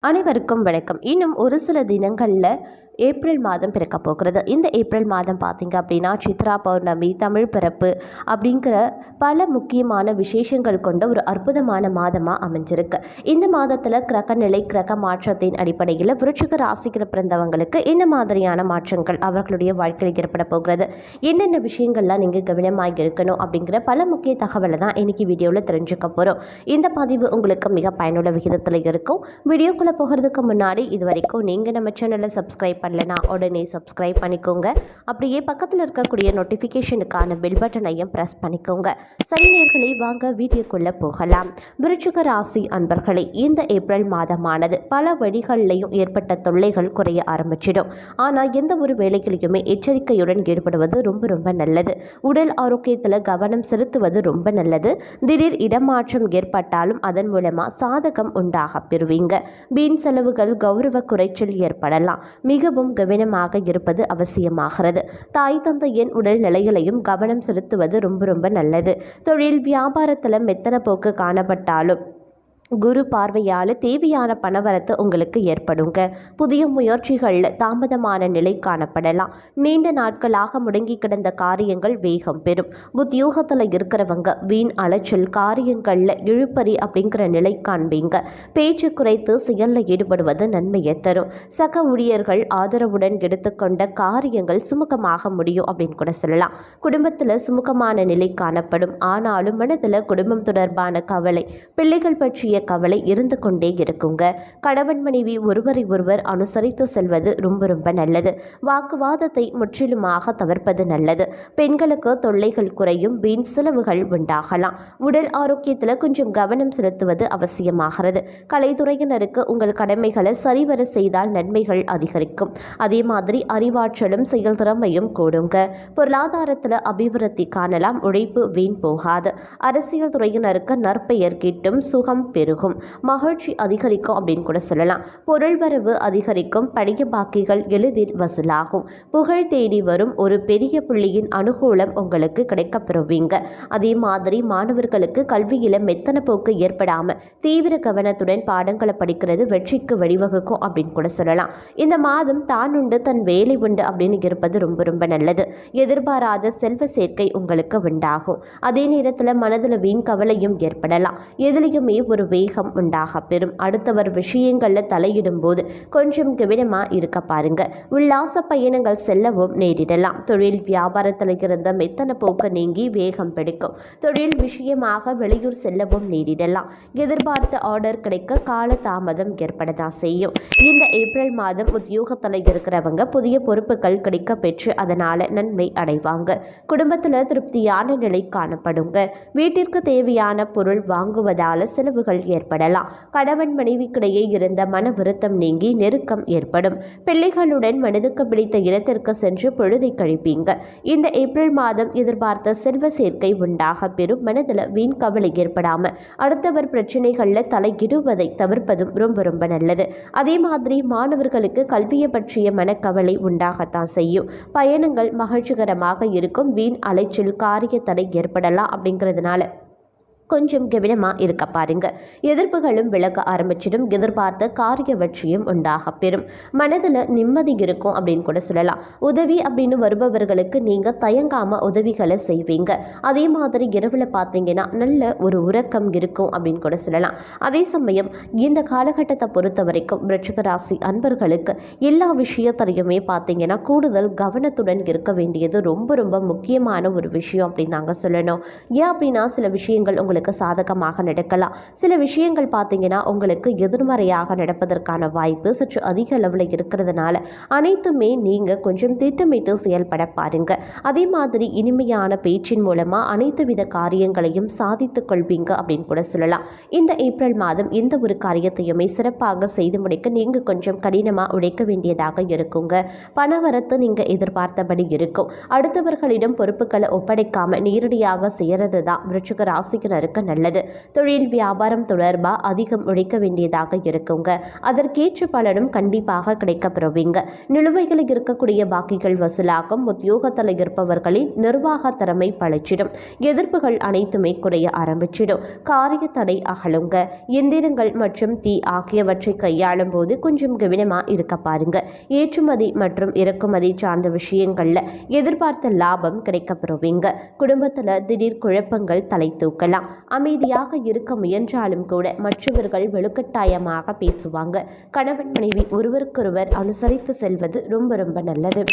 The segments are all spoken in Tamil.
அனைவருக்கும் வணக்கம். இன்னும் ஒரு சில தினங்களில் ஏப்ரல் மாதம் பிறக்க போகிறது. இந்த ஏப்ரல் மாதம் பார்த்திங்க அப்படின்னா சித்ரா பௌர்ணமி தமிழ் பிறப்பு அப்படிங்கிற பல முக்கியமான விசேஷங்கள் கொண்ட ஒரு அற்புதமான மாதமாக அமைஞ்சிருக்கு. இந்த மாதத்தில் கிரக நிலை கிரக மாற்றத்தின் அடிப்படையில் விருச்சிக ராசிக்கிற பிறந்தவங்களுக்கு என்ன மாதிரியான மாற்றங்கள் அவர்களுடைய வாழ்க்கையில் ஏற்பட போகிறது? என்னென்ன விஷயங்கள்லாம் நீங்கள் கவனமாக இருக்கணும் அப்படிங்கிற பல முக்கிய தகவலை தான் இன்னைக்கு வீடியோவில் தெரிஞ்சுக்க போகிறோம் இந்த பதிவு உங்களுக்கு மிக பயனுள்ள விகிதத்தில் இருக்கும். வீடியோக்குள்ளே போகிறதுக்கு முன்னாடி இது வரைக்கும் நீங்கள் நம்ம சேனலை சப்ஸ்கிரைப் பண்ணலனா உடனே சப்ஸ்கிரைப் பண்ணிக்கோங்க. அப்படியே பக்கத்தில் இருக்கக்கூடிய நோட்டிஃபிகேஷனுக்கான பெல் பட்டனையும் ப்ரெஸ் பண்ணிக்கோங்க. சரி நேர்களை வாங்க வீடியோக்குள்ளே போகலாம். விருச்சிக ராசி அன்பர்களே இந்த ஏப்ரல் மாதமானது பல வழிகளிலையும் ஏற்பட்ட தொல்லைகள் குறைய ஆரம்பிச்சிடும். ஆனால் எந்த ஒரு வேலைகளையுமே எச்சரிக்கையுடன் ஈடுபடுவது ரொம்ப ரொம்ப நல்லது. உடல் ஆரோக்கியத்தில் கவனம் செலுத்துவது ரொம்ப நல்லது. திடீர் இடமாற்றம் ஏற்பட்டாலும் அதன் மூலமாக சாதகம் உண்டாக பெறுவீங்க. வீண் செலவுகள் கௌரவ குறைச்சல் ஏற்படலாம். மிகவும் கவனமாக இருப்பது அவசியமாகிறது. தாய் தந்தையின் உடல் நிலைகளையும் கவனம் செலுத்துவது ரொம்ப ரொம்ப நல்லது. தொழில் வியாபாரத்தில் மெத்தன போக்கு காணப்பட்டாலும் குரு பார்வையால் தேவையான பணவரத்து உங்களுக்கு ஏற்படுங்க. புதிய முயற்சிகளில் தாமதமான நிலை காணப்படலாம். நீண்ட நாட்களாக முடங்கி கிடந்த காரியங்கள் வேகம் பெறும். உத்தியோகத்தில் இருக்கிறவங்க வீண் அலைச்சல் காரியங்களில் இழுப்பறி அப்படிங்கிற நிலை காண்பீங்க. பேச்சு குறைத்து செயலில் ஈடுபடுவது நன்மையை தரும். சக ஊழியர்கள் ஆதரவுடன் எடுத்துக்கொண்ட காரியங்கள் சுமூகமாக முடியும் அப்படின்னு கூட சொல்லலாம். குடும்பத்தில் சுமூகமான நிலை காணப்படும். ஆனாலும் மனதில் குடும்பம் தொடர்பான கவலை பிள்ளைகள் பற்றிய கவலை இருந்து கொண்டே இருக்குங்க. கணவன் மனைவி ஒருவரை ஒருவர் அனுசரித்து செல்வது ரொம்ப ரொம்ப நல்லது. வாக்குவாதத்தை முற்றிலுமாக தவிர்ப்பது நல்லது. பெண்களுக்கு தொல்லைகள் குறையும் வீண் செலவுகள் உண்டாகலாம். உடல் ஆரோக்கியத்தில் கொஞ்சம் கவனம் செலுத்துவது அவசியமாகிறது. கலைத்துறையினருக்கு உங்கள் கடமைகளை சரிவர செய்தால் நன்மைகள் அதிகரிக்கும். அதே மாதிரி அறிவாற்றலும் செயல்திறமையும் கூடுங்க. பொருளாதாரத்தில் அபிவிருத்தி காணலாம் உழைப்பு வீண் போகாது. அரசியல் துறையினருக்கு நற்பெயர் கிட்டும் சுகம் பெறும் பெருகும். மகிழ்ச்சி அதிகரிக்கும் அப்படின்னு கூட சொல்லலாம். பொருள் வரவு அதிகரிக்கும். பழைய பாக்கிகள் எளிதில் வசூலாகும். புகழ் தேடி வரும் ஒரு பெரிய புள்ளியின் அனுகூலம் உங்களுக்கு கிடைக்கப்பெறுவீங்க. அதே மாதிரி மாணவர்களுக்கு கல்வியில் மெத்தன போக்கு ஏற்படாமல் தீவிர கவனத்துடன் பாடங்களை படிக்கிறது வெற்றிக்கு வழிவகுக்கும் அப்படின்னு கூட சொல்லலாம். இந்த மாதம் தான் உண்டு தன் வேலை உண்டு அப்படின்னு இருப்பது ரொம்ப ரொம்ப நல்லது. எதிர்பாராத செல்வ சேர்க்கை உங்களுக்கு உண்டாகும். அதே நேரத்தில் மனதில் வீண் கவலையும் ஏற்படலாம். எதிலையுமே ஒரு வேகம் உண்டாக பெறும். அடுத்தவர் விஷயங்களில் தலையிடும் போது கொஞ்சம் கவனமாக இருக்க பாருங்க. உல்லாச பயணங்கள் செல்லவும் நேரிடலாம். தொழில் வியாபாரத்தில் இருந்த மெத்தன போக்கு நீங்கி வேகம் பிடிக்கும். தொழில் விஷயமாக வெளியூர் செல்லவும் நேரிடலாம். எதிர்பார்த்த ஆர்டர் கிடைக்க கால தாமதம் ஏற்படதான் செய்யும். இந்த ஏப்ரல் மாதம் உத்தியோகத்தில் இருக்கிறவங்க புதிய பொறுப்புகள் கிடைக்க பெற்று அதனால நன்மை அடைவாங்க. குடும்பத்தில் திருப்தியான நிலை காணப்படுங்க. வீட்டிற்கு தேவையான பொருள் வாங்குவதால செலவுகள் ஏற்படலாம். கணவன் மனைவிக்கிடையே இருந்த மன வருத்தம் நீங்கி நெருக்கம் ஏற்படும். பிள்ளைகளுடன் மனதுக்கு பிடித்த இடத்திற்கு சென்று பொழுதை கழிப்பீங்க. இந்த ஏப்ரல் மாதம் எதிர்பார்த்த செல்வ சேர்க்கை உண்டாக பெறும் மனதில் வீண் கவலை ஏற்படாம அடுத்தவர் பிரச்சனைகளில் தலையிடுவதை தவிர்ப்பதும் ரொம்ப ரொம்ப நல்லது. அதே மாதிரி மாணவர்களுக்கு கல்வியை பற்றிய மனக்கவலை உண்டாகத்தான் செய்யும். பயணங்கள் மகிழ்ச்சிகரமாக இருக்கும். வீண் அலைச்சல் காரிய தடை ஏற்படலாம் அப்படிங்கிறதுனால. கொஞ்சம் கவனமாக இருக்க பாருங்க. எதிர்ப்புகளும் விலக ஆரம்பிச்சிடும். எதிர்பார்த்த காரிய வெற்றியும் உண்டாக பெறும். மனதில் நிம்மதி இருக்கும் அப்படின்னு கூட சொல்லலாம். உதவி அப்படின்னு வருபவர்களுக்கு நீங்கள் தயங்காமல் உதவிகளை செய்வீங்க. அதே மாதிரி இரவில் பார்த்தீங்கன்னா நல்ல ஒரு உறக்கம் இருக்கும் அப்படின்னு கூட சொல்லலாம். அதே சமயம் இந்த காலகட்டத்தை பொறுத்த வரைக்கும் ராசி அன்பர்களுக்கு எல்லா விஷயத்திலையுமே பார்த்தீங்கன்னா கூடுதல் கவனத்துடன் இருக்க வேண்டியது ரொம்ப ரொம்ப முக்கியமான ஒரு விஷயம் அப்படின்னு நாங்கள் சொல்லணும். ஏன் அப்படின்னா சில விஷயங்கள் உங்களுக்கு உங்களுக்கு சாதகமாக நடக்கலாம். சில விஷயங்கள் பார்த்தீங்கன்னா உங்களுக்கு எதிர்மறையாக நடப்பதற்கான வாய்ப்பு சற்று அதிக அளவில் இருக்கிறதுனால அனைத்துமே நீங்கள் கொஞ்சம் திட்டமிட்டு செயல்பட பாருங்க. அதே மாதிரி இனிமையான பேச்சின் மூலமாக அனைத்து வித காரியங்களையும் சாதித்துக் கொள்வீங்க அப்படின்னு கூட சொல்லலாம். இந்த ஏப்ரல் மாதம் எந்த ஒரு காரியத்தையுமே சிறப்பாக செய்து முடிக்க நீங்கள் கொஞ்சம் கடினமாக உழைக்க வேண்டியதாக இருக்குங்க. பணவரத்து நீங்கள் எதிர்பார்த்தபடி இருக்கும். அடுத்தவர்களிடம் பொறுப்புகளை ஒப்படைக்காம நேரடியாக செய்கிறது தான் விருச்சிக ராசிக்கினருக்கு சிலருக்கு நல்லது. தொழில் வியாபாரம் தொடர்பாக அதிகம் உழைக்க வேண்டியதாக இருக்குங்க. அதற்கேற்ற பலனும் கண்டிப்பாக கிடைக்கப்பெறுவீங்க. நிலுவைகளில் இருக்கக்கூடிய பாக்கிகள் வசூலாகும். உத்தியோகத்தில் இருப்பவர்களின் நிர்வாக திறமை பழிச்சிடும் எதிர்ப்புகள் அனைத்துமே குறைய ஆரம்பிச்சிடும். காரிய தடை அகலுங்க. எந்திரங்கள் மற்றும் தீ ஆகியவற்றை கையாளும் போது கொஞ்சம் கவனமா இருக்க பாருங்க. ஏற்றுமதி மற்றும் இறக்குமதி சார்ந்த விஷயங்கள்ல எதிர்பார்த்த லாபம் கிடைக்கப்பெறுவீங்க. குடும்பத்துல திடீர் குழப்பங்கள் தலை தூக்கலாம். அமைதியாக இருக்க முயன்றாலும் கூட மற்றவர்கள் வலுக்கட்டாயமாக பேசுவாங்க. கணவன் மனைவி ஒருவருக்கொருவர் அனுசரித்து செல்வது ரொம்ப ரொம்ப நல்லது.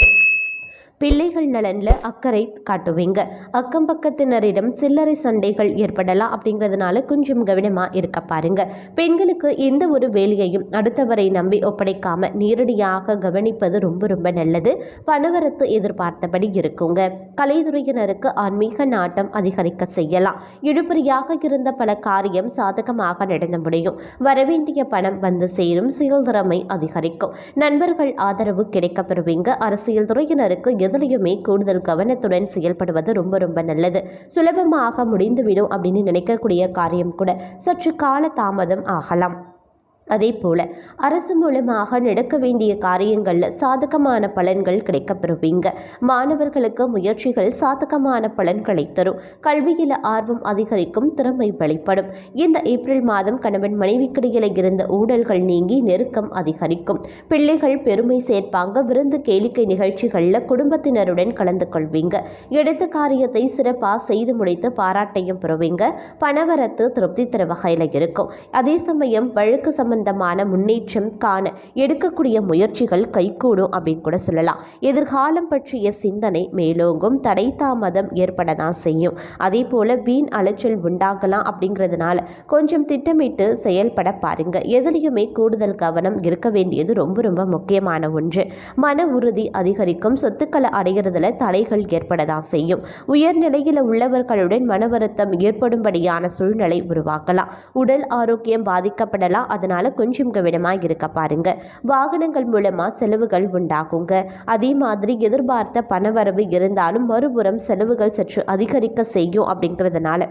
பிள்ளைகள் நலனில் அக்கறை காட்டுவீங்க. அக்கம் பக்கத்தினரிடம் சில்லறை சண்டைகள் ஏற்படலாம் அப்படிங்கிறதுனால கொஞ்சம் கவனமாக இருக்க பாருங்க. பெண்களுக்கு எந்த ஒரு வேலையையும் அடுத்தவரை நம்பி ஒப்படைக்காம நேரடியாக கவனிப்பது ரொம்ப ரொம்ப நல்லது. பணவரத்து எதிர்பார்த்தபடி இருக்குங்க. கலைத்துறையினருக்கு ஆன்மீக நாட்டம் அதிகரிக்க செய்யலாம். இழுபறியாக இருந்த பல காரியம் சாதகமாக நடந்து முடியும். வரவேண்டிய பணம் வந்து சேரும். செயல்திறமை அதிகரிக்கும். நண்பர்கள் ஆதரவு கிடைக்கப்பெறுவீங்க. அரசியல் துறையினருக்கு எதுலையுமே கூடுதல் கவனத்துடன் செயல்படுவது ரொம்ப ரொம்ப நல்லது. சுலபமாக முடிந்துவிடும் அப்படின்னு நினைக்கக்கூடிய காரியம் கூட சற்று கால தாமதம் ஆகலாம். அதே போல அரசு மூலமாக நடக்க வேண்டிய காரியங்களில் சாதகமான பலன்கள் கிடைக்கப்பெறுவீங்க. மாணவர்களுக்கு முயற்சிகள் சாதகமான பலன்களை தரும். கல்வியில் ஆர்வம் அதிகரிக்கும் திறமை வெளிப்படும். இந்த ஏப்ரல் மாதம் கணவன் மனைவிக்கிடையில இருந்த ஊழல்கள் நீங்கி நெருக்கம் அதிகரிக்கும். பிள்ளைகள் பெருமை சேர்ப்பாங்க விருந்து கேளிக்கை நிகழ்ச்சிகளில் குடும்பத்தினருடன் கலந்து கொள்வீங்க. எடுத்த காரியத்தை சிறப்பாக செய்து முடித்து பாராட்டையும் பெறுவீங்க. பணவரத்து திருப்தி தர வகையில் இருக்கும். அதே சமயம் வழக்கு சம்பந்த சம்பந்தமான முன்னேற்றம் காண எடுக்கக்கூடிய முயற்சிகள் கைகூடும் அப்படின்னு கூட சொல்லலாம். எதிர்காலம் பற்றிய சிந்தனை மேலோங்கும். தடை தாமதம் ஏற்பட தான் செய்யும். அதே போல வீண் அலைச்சல் உண்டாகலாம் அப்படிங்கிறதுனால கொஞ்சம் திட்டமிட்டு செயல்பட பாருங்க. எதிலையுமே கூடுதல் கவனம் இருக்க வேண்டியது ரொம்ப ரொம்ப முக்கியமான ஒன்று. மன உறுதி அதிகரிக்கும். சொத்துக்களை அடைகிறதுல தடைகள் ஏற்படதான் செய்யும். உயர்நிலையில் உள்ளவர்களுடன் மன வருத்தம் ஏற்படும்படியான சூழ்நிலை உருவாக்கலாம். உடல் ஆரோக்கியம் பாதிக்கப்படலாம். அதனால அதனால் கொஞ்சம் கவனமாக இருக்க பாருங்க. வாகனங்கள் மூலமாக செலவுகள் உண்டாகுங்க. அதே மாதிரி எதிர்பார்த்த பணவரவு இருந்தாலும் மறுபுறம் செலவுகள் சற்று அதிகரிக்க செய்யும் அப்படிங்கிறதுனால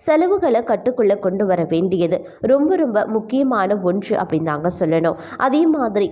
செலவுகளை கட்டுக்குள்ளே கொண்டு வர வேண்டியது ரொம்ப ரொம்ப முக்கியமான ஒன்று அப்படின்னு தாங்க சொல்லணும். அதே மாதிரி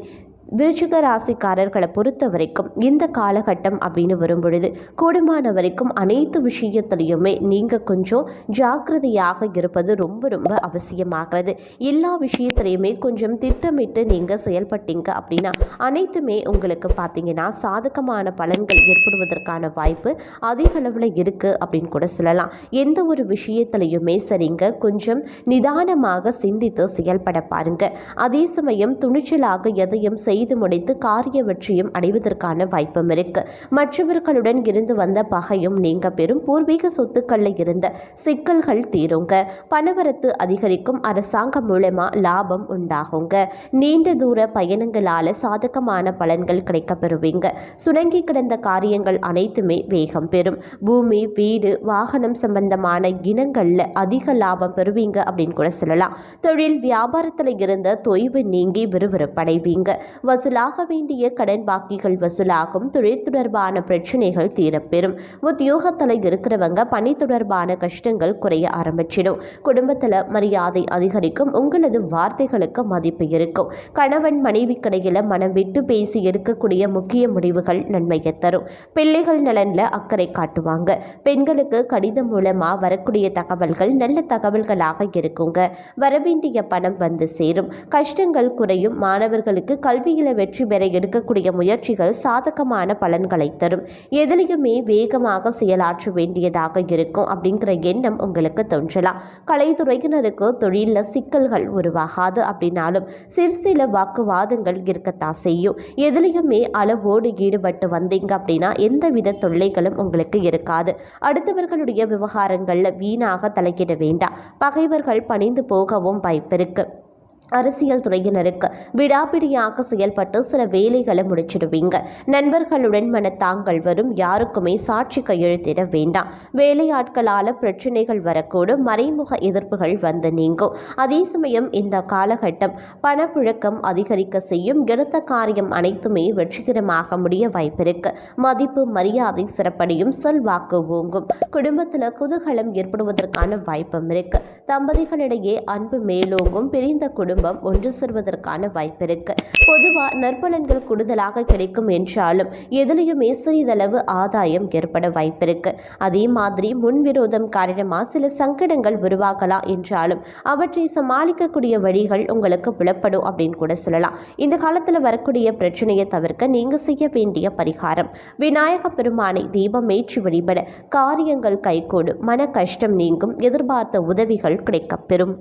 விருச்சிக ராசிக்காரர்களை பொறுத்த வரைக்கும் இந்த காலகட்டம் அப்படின்னு வரும் பொழுது கூடுமான வரைக்கும் அனைத்து விஷயத்துலையுமே நீங்கள் கொஞ்சம் ஜாக்கிரதையாக இருப்பது ரொம்ப ரொம்ப அவசியமாகிறது. எல்லா விஷயத்துலையுமே கொஞ்சம் திட்டமிட்டு நீங்கள் செயல்பட்டீங்க அப்படின்னா அனைத்துமே உங்களுக்கு பார்த்தீங்கன்னா சாதகமான பலன்கள் ஏற்படுவதற்கான வாய்ப்பு அதிக அளவில் இருக்குது அப்படின்னு கூட சொல்லலாம். எந்த ஒரு விஷயத்துலையுமே சரிங்க கொஞ்சம் நிதானமாக சிந்தித்து செயல்பட பாருங்கள் அதே சமயம் துணிச்சலாக எதையும் செய் செய்து முடித்து காரிய வெற்றியும் அடைவதற்கான வாய்ப்பும் இருக்கு. மற்றவர்களுடன் இருந்து வந்த பகையும் நீங்க பெறும் பூர்வீக சொத்துக்களில் இருந்த சிக்கல்கள் தீருங்க. பணவரத்து அதிகரிக்கும் அரசாங்கம் மூலமா லாபம் உண்டாகுங்க. நீண்ட தூர பயணங்களால சாதகமான பலன்கள் கிடைக்க பெறுவீங்க சுணங்கி கிடந்த காரியங்கள் அனைத்துமே வேகம் பெறும். பூமி வீடு வாகனம் சம்பந்தமான இனங்கள்ல அதிக லாபம் பெறுவீங்க அப்படின்னு கூட சொல்லலாம். தொழில் வியாபாரத்தில் இருந்த தொய்வு நீங்கி விறுவிறுப்படைவீங்க. வசூலாக வேண்டிய கடன் பாக்கிகள் வசூலாகும். தொழில் தொடர்பான பிரச்சனைகள் தீரப்பெறும். உத்தியோகத்தில் இருக்கிறவங்க பணி தொடர்பான கஷ்டங்கள் குறைய ஆரம்பிச்சிடும். குடும்பத்தில் மரியாதை அதிகரிக்கும். உங்களது வார்த்தைகளுக்கு மதிப்பு இருக்கும். கணவன் மனைவி கடையில் மனம் விட்டு பேசி எடுக்கக்கூடிய முக்கிய முடிவுகள் நன்மையை தரும். பிள்ளைகள் நலனில் அக்கறை காட்டுவாங்க. பெண்களுக்கு கடிதம் மூலமாக வரக்கூடிய தகவல்கள் நல்ல தகவல்களாக இருக்குங்க. வரவேண்டிய பணம் வந்து சேரும். கஷ்டங்கள் குறையும். மாணவர்களுக்கு கல்வி போட்டியில் வெற்றி பெற எடுக்கக்கூடிய முயற்சிகள் சாதகமான பலன்களை தரும். எதிலையுமே வேகமாக செயலாற்ற வேண்டியதாக இருக்கும் அப்படிங்கிற எண்ணம் உங்களுக்கு தோன்றலாம் கலைத்துறையினருக்கு தொழிலில் சிக்கல்கள் உருவாகாது அப்படின்னாலும் சிறு சில வாக்குவாதங்கள் இருக்கத்தான் செய்யும். எதிலையுமே அளவோடு ஈடுபட்டு வந்தீங்க அப்படின்னா எந்தவித தொல்லைகளும் உங்களுக்கு இருக்காது. அடுத்தவர்களுடைய விவகாரங்களில் வீணாக தலைக்கிட வேண்டாம். பகைவர்கள் பணிந்து போகவும் வாய்ப்பிருக்கு அரசியல் துறையினருக்கு விடாப்பிடியாக செயல்பட்டு சில வேலைகளை முடிச்சிடுவீங்க. நண்பர்களுடன் மனத்தாங்கள் வரும். யாருக்குமே சாட்சி கையெழுத்திட வேண்டாம். வேலையாட்களால் பிரச்சனைகள் வரக்கூடும். மறைமுக எதிர்ப்புகள் வந்து நீங்கும். அதே சமயம் இந்த காலகட்டம் பணப்புழக்கம் அதிகரிக்க செய்யும். எடுத்த காரியம் அனைத்துமே வெற்றிகரமாக முடிய வாய்ப்பிருக்கு. மதிப்பு மரியாதை சிறப்படையும் செல்வாக்கு ஓங்கும். குடும்பத்தில் குதூகலம் ஏற்படுவதற்கான வாய்ப்பும் இருக்கு. தம்பதிகளிடையே அன்பு மேலோங்கும். பிரிந்த குடும்பம் குடும்பம் ஒன்று சேர்வதற்கான வாய்ப்பிருக்கு பொதுவாக நற்பலன்கள் கூடுதலாக கிடைக்கும் என்றாலும் எதிலையுமே சிறிதளவு ஆதாயம் ஏற்பட வாய்ப்பிருக்கு அதே மாதிரி முன்விரோதம் காரணமா சில சங்கடங்கள் உருவாகலாம் என்றாலும் அவற்றை சமாளிக்கக்கூடிய வழிகள் உங்களுக்கு புலப்படும் அப்படின்னு கூட சொல்லலாம். இந்த காலத்தில் வரக்கூடிய பிரச்சனையை தவிர்க்க நீங்க செய்ய வேண்டிய பரிகாரம். விநாயக பெருமானை தீபம் ஏற்றி வழிபட காரியங்கள் கைகூடும். மன கஷ்டம் நீங்கும். எதிர்பார்த்த உதவிகள் கிடைக்கப்பெறும்.